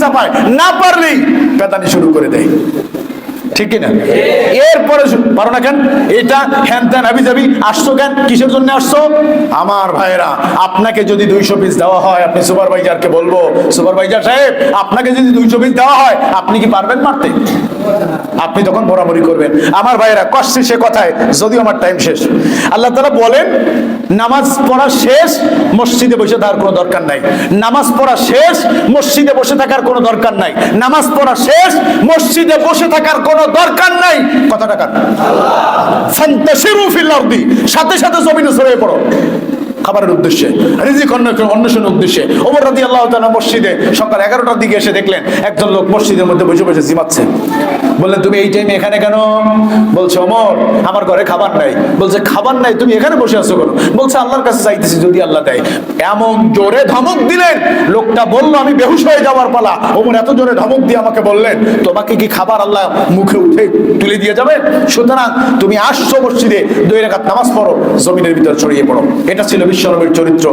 চাপায় না পারলেই পেতানি শুরু করে দেয়। ঠিক কিনা? এরপরে পারো না কেন? এটা হ্যান ত্যান আবি যাবি আসছো কেন? কিসের জন্য আসছো? আমার ভাইয়েরা, আপনাকে যদি দুইশো পিস দেওয়া হয়, আপনি সুপারভাইজারকে বলব সুপারভাইজার সাহেব, আপনাকে যদি দুইশো পিস দেওয়া হয়, আপনি কি পারবেন মারতে? আপনি তখন বরাবরই করবেন। আমার ভাইয়েরা, কষ্টে সে কথায়, যদিও আমার টাইম শেষ। আল্লাহ তালা বলেন, নামাজ পড়া শেষ, মসজিদে বসে থাকার কোনো দরকার নাই। নামাজ পড়া শেষ, মসজিদে বসে থাকার কোনো দরকার নাই। নামাজ পড়া শেষ, মসজিদে বসে থাকার কোনো দরকার নাই। কথা টাকা সাথে সাথে জমিনে ছড়িয়ে পড়ো। খাবারের উদ্দেশ্যে, রিজিক অন্বেষণের উদ্দেশ্যে। ওমর রাদি আল্লাহ মসজিদে সকাল এগারোটার দিকে এসে দেখলেন, একজন লোক মসজিদের মধ্যে বসে বসে জিমাচ্ছে। বললেন, তুমি এই টাইমে এখানে কেন? বলছে, ওমর, আমার ঘরে খাবার নাই। বলছে, খাবার নাই, তুমি এখানে বসে আছো কেন? বলছে, আল্লাহর কাছে চাইতেছি যদি আল্লাহ দেয়। এমন জোরে ধমক দিলেন, লোকটা বলল, আমি বেহুশ হয়ে যাওয়ার পালা। ওমর এত জোরে ধমক দিয়ে আমাকে বললেন, তোমাকে কি খাবার আল্লাহ মুখে উঠে তুলে দিয়ে যাবে? সুতরাং তুমি আসছো মসজিদে, দুই রেখাত নামাজ পড়ো, জমিনের ভিতর ছড়িয়ে পড়ো। এটা ছিল বিশ্বনবীর চরিত্র।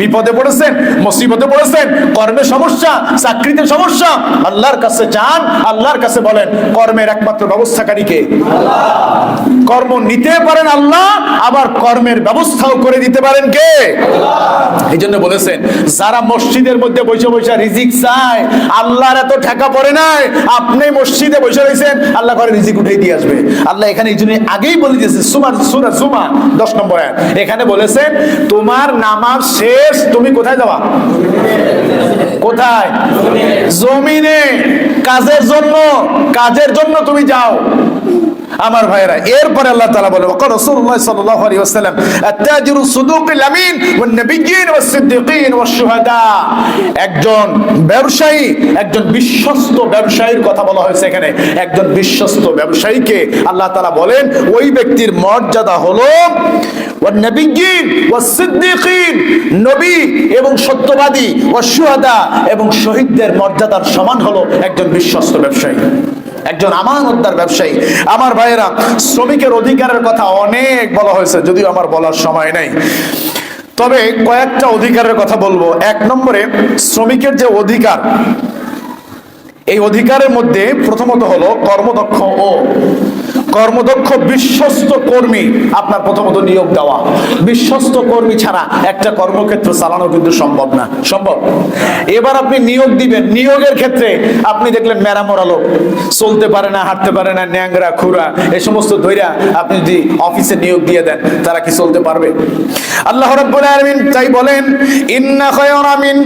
বিপদে পড়েছেন, মুসিবতে পড়েছেন কর্মে সমস্যা, চাকরিতে সমস্যা। আল্লাহর কাছে চান আল্লাহর কাছে বলেন, কর্মের একমাত্র ব্যবস্থাকারীকে কর্ম নিতে পারেন আল্লাহ, আবার কর্মের ব্যবস্থাও করে দিতে পারেন কে? এই জন্য বলেছেন, যারা মসজিদের মধ্যে বসে বসে রিজিক চায়, আল্লাহর এত ঠেকা পড়ে নাই, আপনি মসজিদে বসে রয়েছেন, আল্লাহ করে রিজিক উঠে দিয়ে আসবে। আল্লাহ এখানে এই জন্য আগেই বলে দিয়েছে, সুমার সুরা সুমা দশ নম্বর। এখানে বলেছেন, তোমার নামাজ শেষ তুমি কোথায় যাওয়া কোথায়? জমিনে। কাজের জন্য। কাজের জন্য তুমি যাও। আমার ভাইয়েরা, এরপরে আল্লাহ তাআলা বলে ওয়া রাসূলুল্লাহ সাল্লাল্লাহু আলাইহি ওয়াসাল্লাম, আত-তাজিরু সুদুকুল আমিন ওয়ান নাবিয়্যিন ওয়াস সিদ্দিকিন ওয়াস শুহাদা। একজন ব্যবসায়ী, একজন বিশ্বস্ত ব্যবসায়ীর কথা বলা হয়েছে এখানে। একজন বিশ্বস্ত ব্যবসায়ীকে আল্লাহ তাআলা বলেন, ওই ব্যক্তির মর্যাদা হলো ওয়ান নাবিয়্যিন ওয়াস সিদ্দিকিন, নবী এবং সত্যবাদী, ওয়াস শুহাদা এবং শহীদদের মর্যাদার সমান হলো একজন বিশ্বস্ত ব্যবসায়ী। একজন আমানতদার ব্যবসায়ী। আমার ভাইয়েরা, শ্রমিকের অধিকারের কথা অনেক বলা হয়েছে, যদিও আমার বলার সময় নেই। তবে কয়েকটা অধিকারের কথা বলব। এক নম্বরে, শ্রমিকের যে অধিকার, এই অধিকারের মধ্যে প্রথমত হলো কর্মদক্ষ ও কর্মদক্ষ, বিশ্বস্ত কর্মী আপনার প্রথমত নিয়োগ দেওয়া। বিশ্বস্ত কর্মী ছাড়া একটা কর্মক্ষেত্র চালানো কিন্তু সম্ভব না। সম্ভব? এবার আপনি নিয়োগ দিবেন। নিয়োগের ক্ষেত্রে আপনি দেখলেন মেরামরা লোক চলতে পারে না, হাঁটতে পারে না, ন্যাংরা, খুরা, এ সমস্ত ধৈরা আপনি যদি অফিসে নিয়োগ দিয়ে দেন, তারা কি চলতে পারবে? আল্লাহ রাব্বুল আলামিন তাই বলেন, ইন্না খায়রা মিন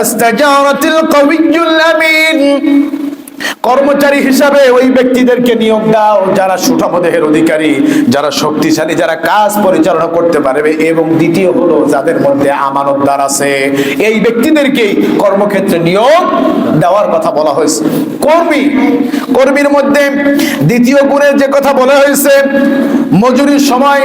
আস্তাজারাতিল আমিন। কর্মচারী হিসাবে ওই ব্যক্তিদেরকে নিয়োগ দাও, যারা সুঠাম দেহের অধিকারী, যারা শক্তিশালী, যারা কাজ পরিচালনা করতে পারবে। এবং দ্বিতীয় হলো, যাদের মধ্যে আমানতদার আছে, এই ব্যক্তিদেরকেই কর্মক্ষেত্রে নিয়োগ দেওয়ার কথা বলা হয়েছে। কর্মী। কর্মীর মধ্যে দ্বিতীয় গুণের যে কথা বলা হয়েছে, মজুরির সময়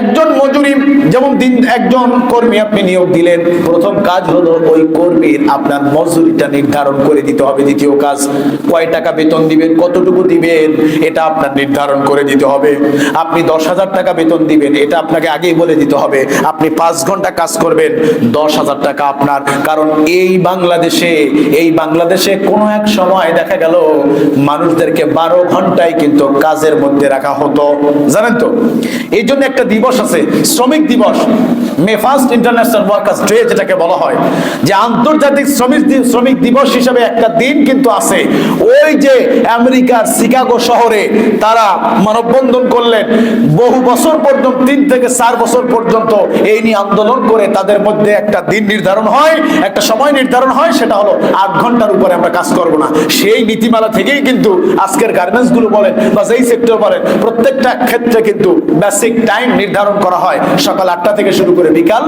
একজন মজুরি, যেমন দিন একজন কর্মী আপনি নিয়োগ দিলেন, প্রথম কাজ হলো ওই কর্মীর আপনার মজুরিটা নির্ধারণ করে দিতে হবে। দ্বিতীয় কাজ, কয় টাকা বেতন দিবেন, কতটুকু দিবেন, এটা আপনার নির্ধারণ করে দিতে হবে। আপনি দশ হাজার টাকা বেতন দিবেন, এটা আপনাকে আগেই বলে দিতে হবে। আপনি পাঁচ ঘণ্টা কাজ করবেন, দশ হাজার টাকা আপনার। কারণ এই বাংলাদেশে এই বাংলাদেশে কোনো এক সময় দেখা গেল, মানুষদেরকে বারো ঘন্টায় কিন্তু কাজের মধ্যে রাখা হতো। জানেন তো? এই জন্য একটা দিবস আছে, শ্রমিক দিবস। May first international workers day যেটাকে বলা হয়। যে আন্তর্জাতিক শ্রমিক শ্রমিক দিবস হিসাবে একটা দিন কিন্তু আছে। ওই যে আমেরিকার শিকাগো শহরে তারা মানববন্ধন করলেন। বহু বছর পর্যন্ত, তিন থেকে চার বছর পর্যন্ত এই নিয়ে আন্দোলন করে তাদের মধ্যে একটা দিন নির্ধারণ হয়। একটা সময় নির্ধারণ হয়, সেটা হলো আট ঘণ্টার উপরে আমরা কাজ করব না। সেই নীতিমালা থেকেই কিন্তু আজকের গার্মেন্টসগুলো বলেন বা যেই সেক্টর বলেন, প্রত্যেকটা ক্ষেত্রে কিন্তু বেসিক টাইম নির্ধারণ করা হয়। সকাল আটটা থেকে শুরু করে বিকাল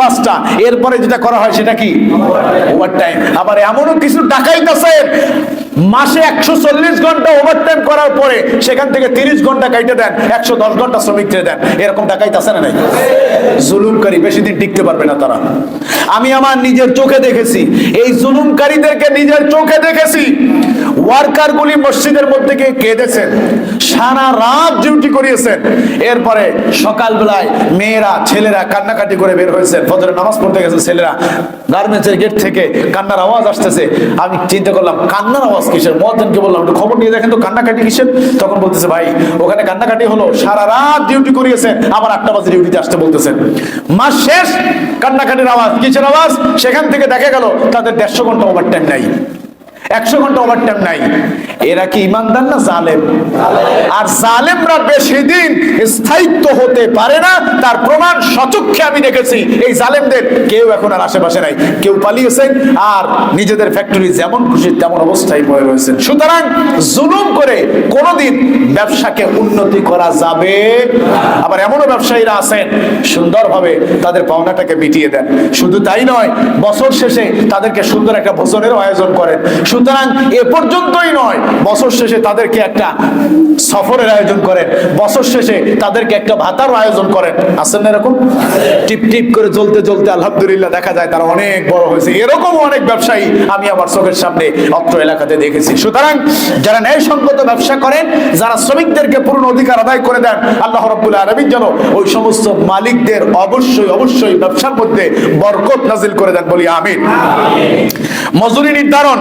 পাঁচটা। এরপরে যেটা করা হয় সেটা কি? ওভার টাইম আবার এমনও কিছু ডাকাইতেছে মাসে একশো চল্লিশ ঘণ্টা ওভার করার পরে সেখান থেকে তিরিশ ঘণ্টা কাইটে দেন, একশো দশ ঘণ্টা শ্রমিকদের দেন। এরকম টাকাই ডাকাইতেছে না নাই? জুলুমকারী বেশি দিন টিকতে পারবে না তারা। আমি আমার নিজের চোখে দেখেছি, এই জুলুমকারীদেরকে নিজের চোখে দেখেছি ওয়ার্কারগুলি মসজিদের মধ্যে গিয়ে কেঁদেছেন। সারা রাত ডিউটি করিয়েছেন। এরপরে সকালবেলায় মেয়েরা, ছেলেরা কান্নাকাটি করে বের হয়েছেন। ফজরের নামাজ পড়তে গেছে ছেলেরা। গার্মেন্টসের গেট থেকে কান্নার আওয়াজ আসতেছে। আমি চিন্তা করলাম, কান্নার আওয়াজ কিসের? মহাজনকে বললাম, একটু খবর নিয়ে দেখেন তো, কান্নাকাটি কিসের? তখন বলতেছে, ভাই, ওখানে কান্নাকাটি হলো, সারা রাত ডিউটি করিয়েছেন, আবার আটটা বাজে ডিউটিতে আসতে বলতেছেন। মাস শেষ, কান্নাকাটির আওয়াজ, কিসের আওয়াজ? সেখান থেকে দেখা গেল, তাদের দেড়শো ঘণ্টা ওভার টাইম নাই। একশো ঘণ্টা ওভার টাইম নাই। এরা কি ইমানদার না জালেম? আর জালেমরা বেশি দিন স্থায়িত্ব হতে পারে না, তার প্রমাণ সচক্ষে আমি দেখেছি। এই জালেমদের কেউ এখন আর আশেপাশে নাই। কেউ পালিয়েছেন, আর নিজেদের ফ্যাক্টরি যেমন খুশি তেমন অবস্থায় পড়ে রয়েছেন। সুতরাং জুলুম করে কোনোদিন ব্যবসাকে উন্নতি করা যাবে আবার এমনও ব্যবসায়ীরা আছেন, সুন্দরভাবে তাদের পাওনাটাকে মিটিয়ে দেন। শুধু তাই নয়, বছর শেষে তাদেরকে সুন্দর একটা ভোজনেরও আয়োজন করেন। সুতরাং এ পর্যন্তই নয়। বছর শেষে তাদেরকে একটা সফরের আয়োজন করেন। বছর শেষে তাদেরকে একটা ভাতারও আয়োজন করেন। আছেন না এরকম? টিপ টিপ করে জ্বলতে জ্বলতে আলহামদুলিল্লাহ দেখা যায় তারা অনেক বড় হয়েছে। এরকম অনেক ব্যবসায়ী আমি আমার চোখের সামনে অত্র এলাকাতে দেখেছি। সুতরাং যারা ন্যায়সঙ্গত ব্যবসা করেন, যারা শ্রমিকদেরকে পূর্ণ অধিকার আদায় করে দেন, আল্লাহ রব্বুল আলমিন যেন ওই সমস্ত মালিকদের অবশ্যই অবশ্যই ব্যবসার মধ্যে বরকত নাজিল করে দেন বলি আমিন। মজুরি নির্ধারণ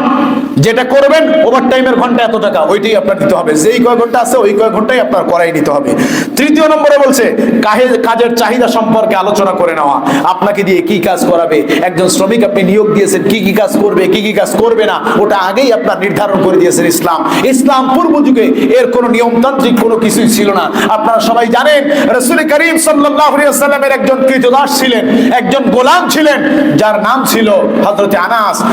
যেটা করবেন ওভার টাইমের ঘণ্টা এত টাকা। ওইটাই আপনার দিতে হবে। যেই কয় ঘণ্টা আছে, ওই কয় ঘন্টাই আপনার করাই নিতে হবে। তৃতীয় নম্বরে বলছে, কাহে- কাজের চাহিদা সম্পর্কে আলোচনা করে নেওয়া। আপনাকে দিয়ে কি কাজ করাবে? একজন শ্রমিক আপনি নিয়োগ দিয়েছেন, কি কি কাজ করবে, কি কি কাজ করবে না? ওটা আগেই আপনার নির্ধারণ করে দিয়েছেন ইসলাম। ইসলাম পূর্ব যুগে এর কোনো নিয়মতান্ত্রিক কোনো কিছুই ছিল না। আপনারা সবাই জানেন, রসুল করিম সাল্লামের একজন কৃতদাস ছিলেন, একজন গোলাম ছিলেন, যার নাম ছিল হজরত আনাস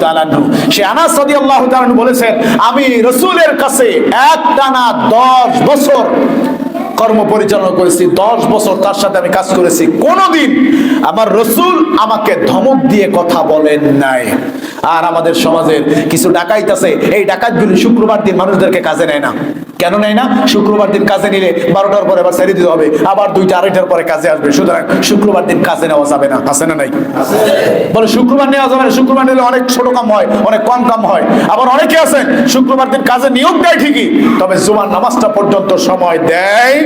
তাআলা আনহু। সে আনাস রাদিয়াল্লাহু তাআলা বলেছেন, আমি রসুলের কাছে এক টানা দশ বছর কর্ম পরিচালনা করেছি, দশ বছর তার সাথে আমি কাজ করেছি। কোনোদিন আমার রসুল আমাকে ধমক দিয়ে কথা বলেন নাই। আর আমাদের সমাজের কিছু ডাকাইত আছে, এই ডাকাতগুলি শুক্রবার দিন মানুষদেরকে কাজে নেয় না। কেন নেয় না? শুক্রবার দিন কাজে নিলে বারোটার পরে আবার ছেড়ে দিতে হবে, আবার দুইটা আড়াইটার পরে কাজে আসবে। সুতরাং শুক্রবার দিন কাজে নেওয়া যাবে না। আছে না নাই? বলে শুক্রবার নেওয়া যাবে না। শুক্রবার নিলে অনেক ছোট কাম হয়, অনেক কম কাম হয়। আবার অনেকে আছেন, শুক্রবার দিন কাজে নিয়োগ দেয় ঠিকই, তবে জুমার নামাজটা পর্যন্ত সময় দেয়।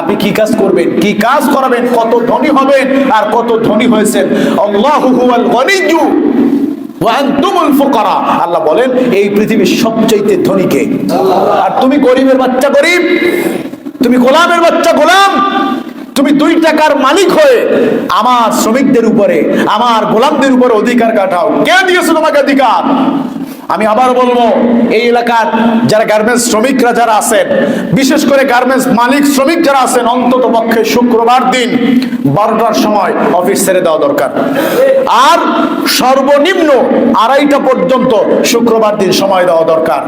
আপনি কি কাজ করবেন? কি কাজ করাবেন? কত ধনী হবেন? আর কত ধনী হয়েছেন। আল্লাহু বলেন, এই পৃথিবীর সবচাইতে ধনীকে আর তুমি গরিবের বাচ্চা গরিব, তুমি গোলামের বাচ্চা গোলাম, তুমি দুই টাকার মালিক হয়ে আমার শ্রমিকদের উপরে, আমার গোলামদের উপরে অধিকার কাটাও। কে দিয়েছে তোমাকে অধিকার? আমি আবার বলব, এই এলাকার যারা গার্মেন্টস শ্রমিকরা যারা আছেন, বিশেষ করে গার্মেন্টস মালিক শ্রমিক যারা আছেন, অন্তত পক্ষে শুক্রবার দিন বারোটার সময় অফিস ছেড়ে দেওয়া দরকার। আর সর্বনিম্ন আড়াইটা পর্যন্ত শুক্রবার দিন সময় দেওয়া দরকার।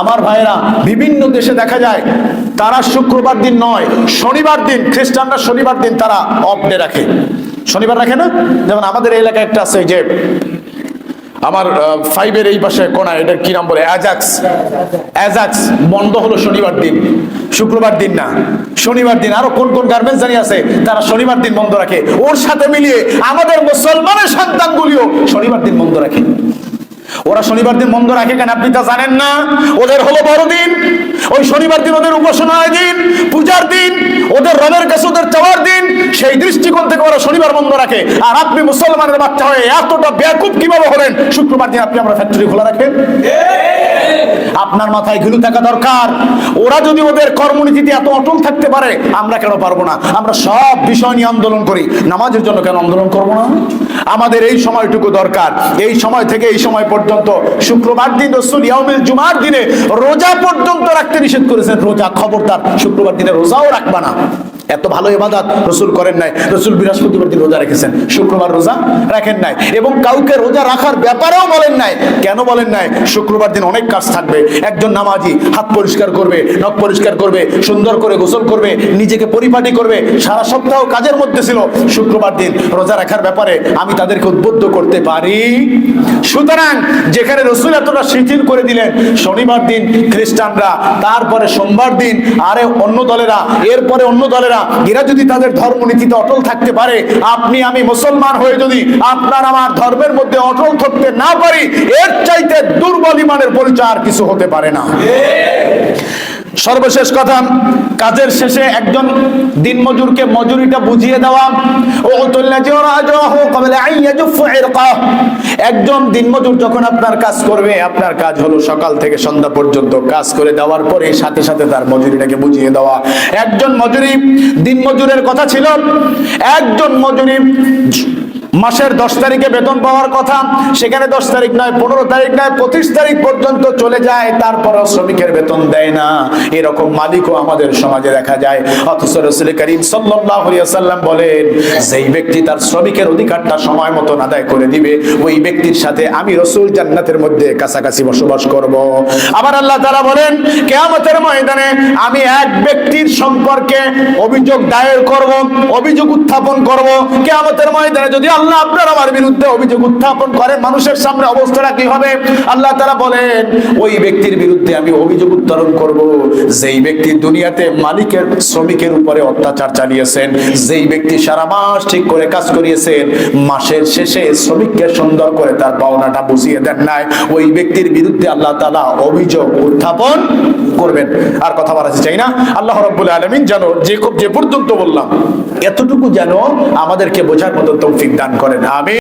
আমার ভাইয়েরা, বিভিন্ন দেশে দেখা যায়, তারা শুক্রবার দিন নয়, শনিবার দিন, খ্রিস্টানরা শনিবার দিন তারা অফ ডে রাখে। শনিবার রাখে না? যেমন আমাদের এলাকায় একটা আছে যে আমার ফাইভের এই পাশে কোনা এটার কি নাম বলে? অ্যাজাক্স অ্যাজাক্স বন্ধ হলো শনিবার দিন। শুক্রবার দিন না, শনিবার দিন। আরও কোন কোন গার্মেন্টস জানি আছে, তারা শনিবার দিন বন্ধ রাখে। ওর সাথে মিলিয়ে আমাদের মুসলমানের সন্তানগুলিও শনিবার দিন বন্ধ রাখে। ওরা শনিবার দিন বন্ধ রাখে কেন আপনি তা জানেন না? ওদের হলো বড় দিন। ওই শনিবার দিন ওদের উপাসনায় দিন, পূজার দিন, ওদের রবের কাছে ওদের চাওয়ার দিন, সেই দৃষ্টিকোণ থেকে ওরা শনিবার বন্ধ রাখে। আর আপনি মুসলমানের বাচ্চা হয়ে এতটা ব্যাকুপ কীভাবে হলেন? শুক্রবার দিন আপনি আমরা ফ্যাক্টরি খোলা রাখেন। আপনার মাথায় ঘিলু থাকা দরকার। ওরা যদি ওদের কর্মনীতিতে এত অটল থাকতে পারে, আমরা কেন পারব না? আমরা সব বিষয় নিয়ে আন্দোলন করি। নামাজের জন্য কেন আন্দোলন করব না? আমাদের এই সময়টুকু দরকার। এই সময় থেকে এই সময় পর্যন্ত শুক্রবার দিন রসুল জুমার দিনে রোজা পর্যন্ত রাখতে নিষেধ করেছেন। রোজা খবরদার, শুক্রবার দিনে রোজাও রাখবা না। এত ভালো ইবাদত রসুল করেন নাই, রসুল বৃহস্পতিবার দিন রোজা রেখেছেন, শুক্রবার রোজা রাখেন নাই এবং কাউকে রোজা রাখার ব্যাপারেও বলেন নাই। কেন বলেন নাই? শুক্রবার দিন অনেক কাজ থাকবে, একজন নামাজি হাত পরিষ্কার করবে, নখ পরিষ্কার করবে, সুন্দর করে গোসল করবে, নিজেকে পরিপাটি করবে, সারা সপ্তাহ কাজের মধ্যে ছিল। শুক্রবার দিন রোজা রাখার ব্যাপারে আমি তাদেরকে উদ্বুদ্ধ করতে পারি। সুতরাং যেখানে রসুল এতটা শিথিল করে দিলেন, শনিবার দিন খ্রিস্টানরা, তারপরে সোমবার দিন আরে অন্য দলেরা, এরপরে অন্য দলেরা এরা যদি তাদের ধর্মনীতিতে অটল থাকতে পারে, আপনি আমি মুসলমান হয়ে যদি আপনার আমার ধর্মের মধ্যে অটল থাকতে না পারি, এর চাইতে দুর্বল ইমানের পরিচয় আর কিছু হতে পারে না। সর্বশেষ কথা, কাজের শেষে একজন দিনমজুরকে মজুরিটা বুঝিয়ে দেওয়া। ও একজন দিনমজুর যখন আপনার কাজ করবে, আপনার কাজ হলো সকাল থেকে সন্ধ্যা পর্যন্ত কাজ করে দেওয়ার পরে সাথে সাথে তার মজুরিটাকে বুঝিয়ে দেওয়া। একজন মজুরি দিনমজুরের কথা ছিল, একজন মজুরি মাসের দশ তারিখে বেতন পাওয়ার কথা, সেখানে দশ তারিখ নয়, পনেরো তারিখ নয়, পঁচিশ তারিখ পর্যন্ত চলে যায়, তারপরও শ্রমিকের বেতন দেয় না। এরকম মালিকও আমাদের সমাজে দেখা যায়। অথচ রসুল করিম সাল্লাম বলেন, যেই ব্যক্তি তার শ্রমিকের অধিকারটা সময় মতন আদায় করে দিবে, ওই ব্যক্তির সাথে আমি রসুল জান্নাতের মধ্যে কাছাকাছি বসবাস করব। আবার আল্লাহ তারা বলেন, কেয়ামতের ময়দানে আমি এক ব্যক্তির সম্পর্কে অভিযোগ দায়ের করব, অভিযোগ উত্থাপন করব। কেয়ামতের ময়দানে যদি আল্লাহ আপনার আমার বিরুদ্ধে অভিযোগ উত্থাপন করে। মানুষের সামনে অবস্থাটা কি হবে? আল্লাহ তারা বলেন, ওই ব্যক্তির বিরুদ্ধে আমি অভিযোগ উত্তোলন করব। যেই ব্যক্তি দুনিয়াতে মালিকের, শ্রমিকের উপরে অত্যাচার চালিয়েছেন, যেই ব্যক্তি সারা মাস ঠিক করে কাজ করিয়েছেন, মাসের শেষে শ্রমিককে সুন্দর করে তার পাওনাটা বুঝিয়ে দেন নাই। ওই ব্যক্তির বিরুদ্ধে আল্লাহ তালা অভিযোগ উত্থাপন করবেন। আর কথা বলাতে চাই না। আল্লাহ রব্বুল আলমিন যেন যে যে পর্যন্ত বললাম, এতটুকু যেন আমাদেরকে বোঝার মতো তৌফিক দান করেন আমি